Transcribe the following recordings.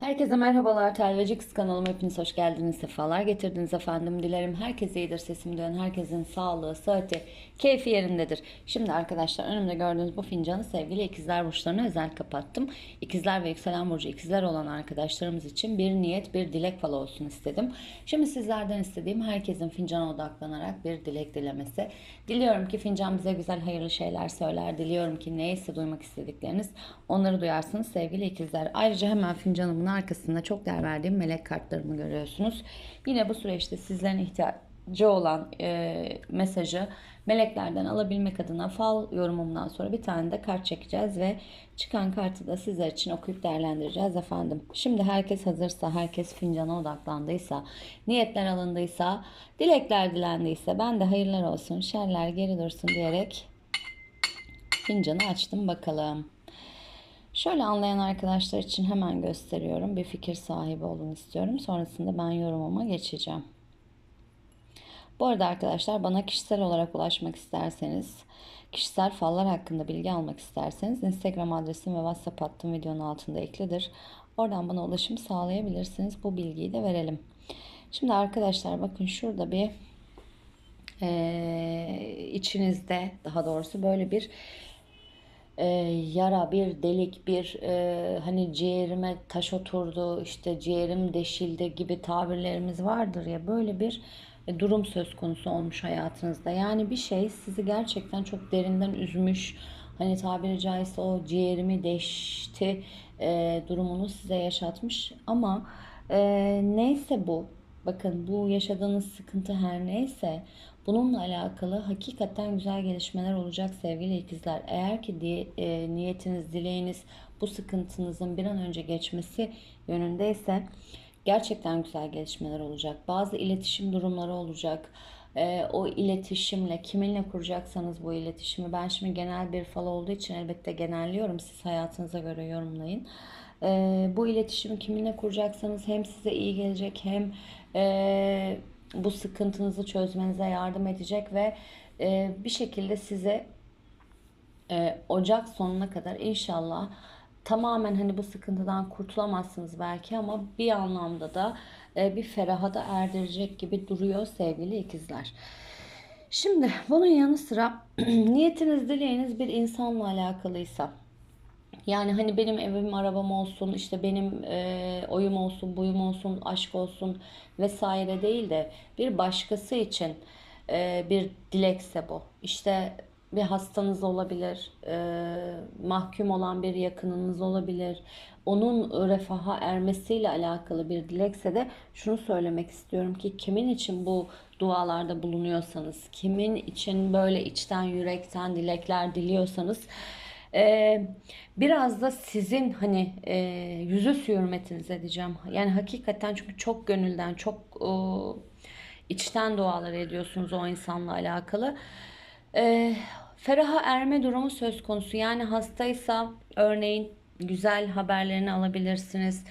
Herkese merhabalar Telvecix kanalıma hepiniz hoş geldiniz sefalar getirdiniz efendim. Dilerim herkese iyidir sesim duyan herkesin sağlığı sıhhati keyfi yerindedir. Şimdi arkadaşlar önümde gördüğünüz bu fincanı sevgili ikizler burçlarına özel kapattım. İkizler ve yükselen burcu ikizler olan arkadaşlarımız için bir niyet bir dilek falı olsun istedim. Şimdi sizlerden istediğim herkesin fincana odaklanarak bir dilek dilemesi. Diliyorum ki fincan bize güzel hayırlı şeyler söyler. Diliyorum ki neyse duymak istedikleriniz onları duyarsınız sevgili ikizler. Ayrıca hemen fincanımın arkasında çok değer verdiğim melek kartlarımı görüyorsunuz. Yine bu süreçte sizlerin ihtiyacı olan e, mesajı meleklerden alabilmek adına fal yorumumdan sonra bir tane de kart çekeceğiz ve çıkan kartı da sizler için okuyup değerlendireceğiz efendim. Şimdi herkes hazırsa, herkes fincana odaklandıysa, niyetler alındıysa, dilekler dilendiyse ben de hayırlar olsun, şerler geri dursun diyerek fincanı açtım bakalım. Şöyle anlayan arkadaşlar için hemen gösteriyorum. Bir fikir sahibi olun istiyorum. Sonrasında ben yorumuma geçeceğim. Bu arada arkadaşlar bana kişisel olarak ulaşmak isterseniz, kişisel fallar hakkında bilgi almak isterseniz Instagram adresim ve WhatsApp hattım videonun altında eklidir. Oradan bana ulaşım sağlayabilirsiniz. Bu bilgiyi de verelim. Şimdi arkadaşlar bakın şurada bir e, içinizde daha doğrusu böyle bir e, yara, bir delik, bir e, hani ciğerime taş oturdu, işte ciğerim deşildi gibi tabirlerimiz vardır ya böyle bir e, durum söz konusu olmuş hayatınızda. Yani bir şey sizi gerçekten çok derinden üzmüş. Hani tabiri caizse o ciğerimi deşti e, durumunu size yaşatmış. Ama e, neyse bu Bakın bu yaşadığınız sıkıntı her neyse bununla alakalı hakikaten güzel gelişmeler olacak sevgili ikizler. Eğer ki di, e, niyetiniz, dileğiniz bu sıkıntınızın bir an önce geçmesi yönündeyse gerçekten güzel gelişmeler olacak. Bazı iletişim durumları olacak. E, o iletişimle kiminle kuracaksanız bu iletişimi ben şimdi genel bir fal olduğu için elbette genelliyorum. Siz hayatınıza göre yorumlayın. E, bu iletişimi kiminle kuracaksanız hem size iyi gelecek hem e, bu sıkıntınızı çözmenize yardım edecek ve e, bir şekilde size e, Ocak sonuna kadar inşallah tamamen hani bu sıkıntıdan kurtulamazsınız belki ama bir anlamda da e, bir ferahata erdirecek gibi duruyor sevgili ikizler. Şimdi bunun yanı sıra niyetiniz dileğiniz bir insanla alakalıysa yani hani benim evim arabam olsun işte benim e, oyum olsun buyum olsun aşk olsun vesaire değil de bir başkası için e, bir dilekse bu. İşte bir hastanız olabilir, e, mahkum olan bir yakınınız olabilir. Onun refaha ermesiyle alakalı bir dilekse de şunu söylemek istiyorum ki kimin için bu dualarda bulunuyorsanız, kimin için böyle içten yürekten dilekler diliyorsanız ee, biraz da sizin hani e, yüzü su hürmetinize diyeceğim. Yani hakikaten çünkü çok gönülden, çok e, içten dualar ediyorsunuz o insanla alakalı. E, feraha erme durumu söz konusu. Yani hastaysa örneğin güzel haberlerini alabilirsiniz.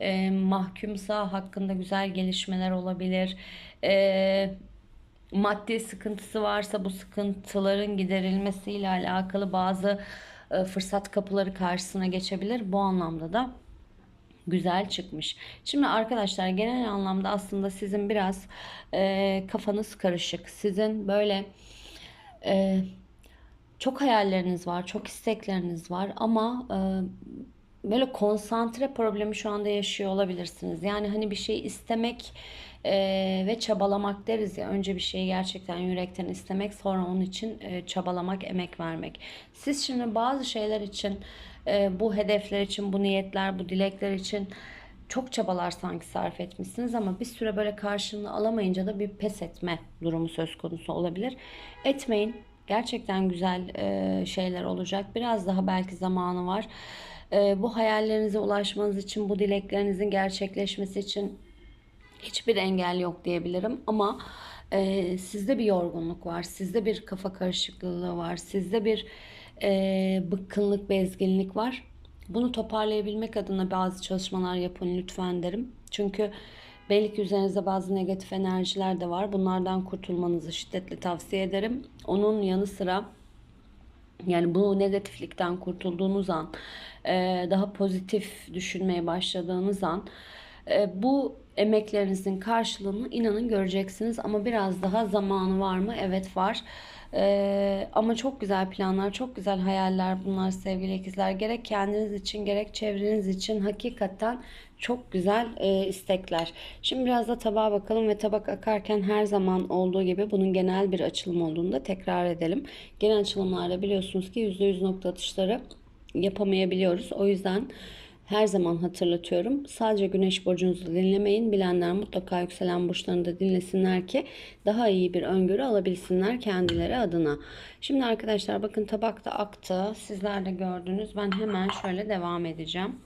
E, mahkumsa hakkında güzel gelişmeler olabilir. E, maddi sıkıntısı varsa bu sıkıntıların giderilmesiyle alakalı bazı fırsat kapıları karşısına geçebilir. Bu anlamda da güzel çıkmış. Şimdi arkadaşlar genel anlamda aslında sizin biraz e, kafanız karışık. Sizin böyle e, çok hayalleriniz var, çok istekleriniz var ama e, böyle konsantre problemi şu anda yaşıyor olabilirsiniz. Yani hani bir şey istemek e, ve çabalamak deriz ya. Önce bir şeyi gerçekten yürekten istemek, sonra onun için e, çabalamak, emek vermek. Siz şimdi bazı şeyler için, e, bu hedefler için, bu niyetler, bu dilekler için çok çabalar sanki sarf etmişsiniz ama bir süre böyle karşılığını alamayınca da bir pes etme durumu söz konusu olabilir. Etmeyin. Gerçekten güzel e, şeyler olacak. Biraz daha belki zamanı var. E, bu hayallerinize ulaşmanız için, bu dileklerinizin gerçekleşmesi için hiçbir engel yok diyebilirim ama e, sizde bir yorgunluk var, sizde bir kafa karışıklığı var, sizde bir e, bıkkınlık, bezginlik var. Bunu toparlayabilmek adına bazı çalışmalar yapın lütfen derim. Çünkü belli ki üzerinizde bazı negatif enerjiler de var. Bunlardan kurtulmanızı şiddetle tavsiye ederim. Onun yanı sıra Yani bu negatiflikten kurtulduğunuz an, e, daha pozitif düşünmeye başladığınız an e, bu emeklerinizin karşılığını inanın göreceksiniz. Ama biraz daha zamanı var mı? Evet var. E, ama çok güzel planlar, çok güzel hayaller bunlar sevgili ikizler. Gerek kendiniz için gerek çevreniz için hakikaten çok güzel e, istekler. Şimdi biraz da tabağa bakalım ve tabak akarken her zaman olduğu gibi bunun genel bir açılım olduğunu da tekrar edelim. Genel açılımlarda biliyorsunuz ki %100 nokta atışları yapamayabiliyoruz. O yüzden her zaman hatırlatıyorum. Sadece güneş burcunuzu dinlemeyin. Bilenler mutlaka yükselen burçlarını da dinlesinler ki daha iyi bir öngörü alabilsinler kendileri adına. Şimdi arkadaşlar bakın tabakta aktı. Sizler de gördünüz. Ben hemen şöyle devam edeceğim.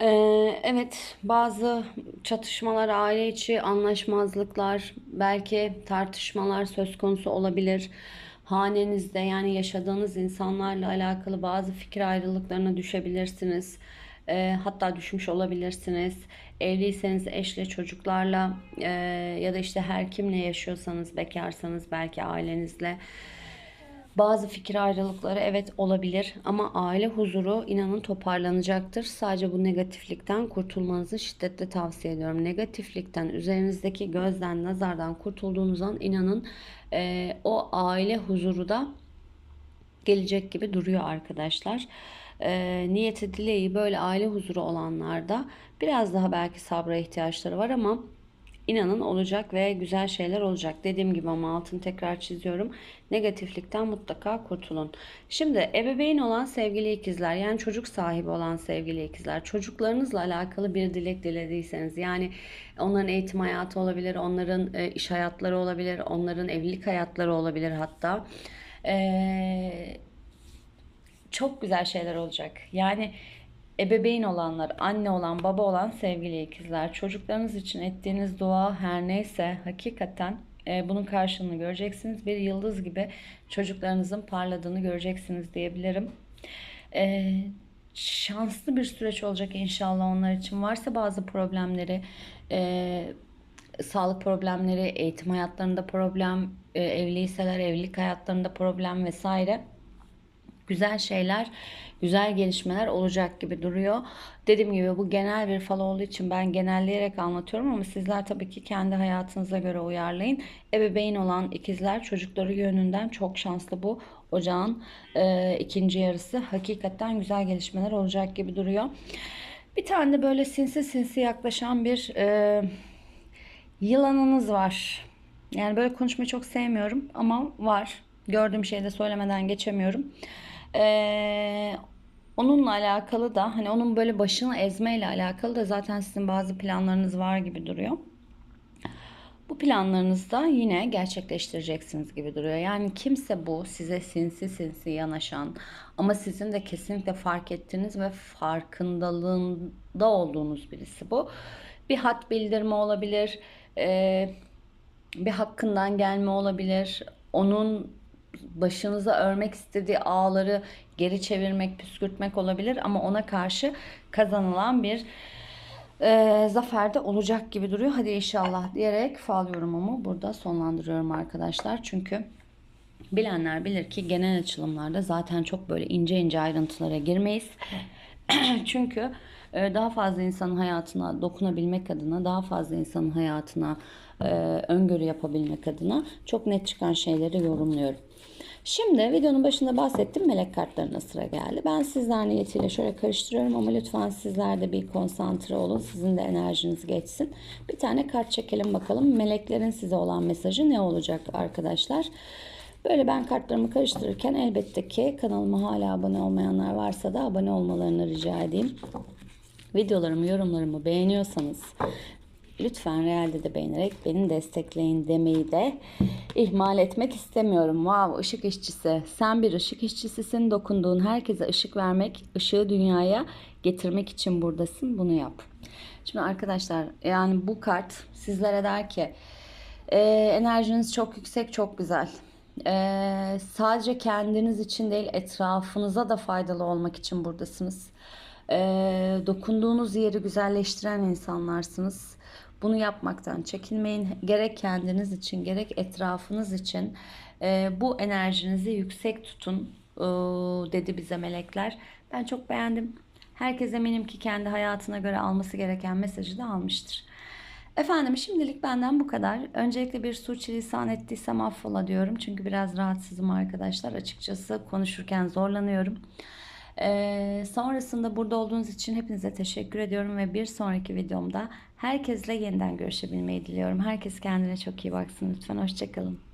Ee, evet bazı çatışmalar, aile içi anlaşmazlıklar, belki tartışmalar söz konusu olabilir. Hanenizde yani yaşadığınız insanlarla alakalı bazı fikir ayrılıklarına düşebilirsiniz. Ee, hatta düşmüş olabilirsiniz. Evliyseniz eşle, çocuklarla e, ya da işte her kimle yaşıyorsanız, bekarsanız belki ailenizle. Bazı fikir ayrılıkları evet olabilir ama aile huzuru inanın toparlanacaktır. Sadece bu negatiflikten kurtulmanızı şiddetle tavsiye ediyorum. Negatiflikten, üzerinizdeki gözden, nazardan kurtulduğunuz an inanın e, o aile huzuru da gelecek gibi duruyor arkadaşlar. E, niyeti dileği böyle aile huzuru olanlarda biraz daha belki sabra ihtiyaçları var ama İnanın olacak ve güzel şeyler olacak. Dediğim gibi ama altını tekrar çiziyorum. Negatiflikten mutlaka kurtulun. Şimdi ebeveyn olan sevgili ikizler yani çocuk sahibi olan sevgili ikizler çocuklarınızla alakalı bir dilek dilediyseniz yani onların eğitim hayatı olabilir, onların e, iş hayatları olabilir, onların evlilik hayatları olabilir hatta. Ee, çok güzel şeyler olacak. Yani ebeveyn olanlar, anne olan, baba olan sevgili ikizler, çocuklarınız için ettiğiniz dua her neyse hakikaten e, bunun karşılığını göreceksiniz. Bir yıldız gibi çocuklarınızın parladığını göreceksiniz diyebilirim. E, şanslı bir süreç olacak inşallah onlar için. Varsa bazı problemleri, e, sağlık problemleri, eğitim hayatlarında problem, e, evliyseler evlilik hayatlarında problem vesaire güzel şeyler, güzel gelişmeler olacak gibi duruyor. Dediğim gibi bu genel bir fal olduğu için ben genelleyerek anlatıyorum ama sizler tabii ki kendi hayatınıza göre uyarlayın. Ebeveyn olan ikizler çocukları yönünden çok şanslı bu ocağın e, ikinci yarısı. Hakikaten güzel gelişmeler olacak gibi duruyor. Bir tane de böyle sinsi sinsi yaklaşan bir e, yılanınız var. Yani böyle konuşmayı çok sevmiyorum ama var. Gördüğüm şeyi de söylemeden geçemiyorum. Ee, onunla alakalı da hani onun böyle başını ezmeyle alakalı da zaten sizin bazı planlarınız var gibi duruyor. Bu planlarınızda yine gerçekleştireceksiniz gibi duruyor. Yani kimse bu size sinsi sinsi yanaşan ama sizin de kesinlikle fark ettiğiniz ve farkındalığında olduğunuz birisi bu. Bir hat bildirme olabilir, bir hakkından gelme olabilir, onun başınıza örmek istediği ağları geri çevirmek, püskürtmek olabilir ama ona karşı kazanılan bir e, zaferde olacak gibi duruyor. Hadi inşallah diyerek fal yorumumu burada sonlandırıyorum arkadaşlar. Çünkü bilenler bilir ki genel açılımlarda zaten çok böyle ince ince ayrıntılara girmeyiz. Çünkü e, daha fazla insanın hayatına dokunabilmek adına, daha fazla insanın hayatına e, öngörü yapabilmek adına çok net çıkan şeyleri yorumluyorum. Şimdi videonun başında bahsettim melek kartlarına sıra geldi. Ben sizler niyetiyle şöyle karıştırıyorum ama lütfen sizler de bir konsantre olun. Sizin de enerjiniz geçsin. Bir tane kart çekelim bakalım. Meleklerin size olan mesajı ne olacak arkadaşlar? Böyle ben kartlarımı karıştırırken elbette ki kanalıma hala abone olmayanlar varsa da abone olmalarını rica edeyim. Videolarımı, yorumlarımı beğeniyorsanız Lütfen realde de beğenerek beni destekleyin demeyi de ihmal etmek istemiyorum. Wow ışık işçisi. Sen bir ışık işçisisin. Dokunduğun herkese ışık vermek, ışığı dünyaya getirmek için buradasın. Bunu yap. Şimdi arkadaşlar yani bu kart sizlere der ki e, enerjiniz çok yüksek, çok güzel. E, sadece kendiniz için değil etrafınıza da faydalı olmak için buradasınız. E, dokunduğunuz yeri güzelleştiren insanlarsınız. Bunu yapmaktan çekinmeyin. Gerek kendiniz için gerek etrafınız için Ee, bu enerjinizi yüksek tutun ee, dedi bize melekler. Ben çok beğendim. Herkes eminim ki kendi hayatına göre alması gereken mesajı da almıştır. Efendim şimdilik benden bu kadar. Öncelikle bir suçilisan ettiysem affola diyorum. Çünkü biraz rahatsızım arkadaşlar. Açıkçası konuşurken zorlanıyorum. Ee, sonrasında burada olduğunuz için hepinize teşekkür ediyorum ve bir sonraki videomda herkesle yeniden görüşebilmeyi diliyorum. Herkes kendine çok iyi baksın lütfen. Hoşçakalın.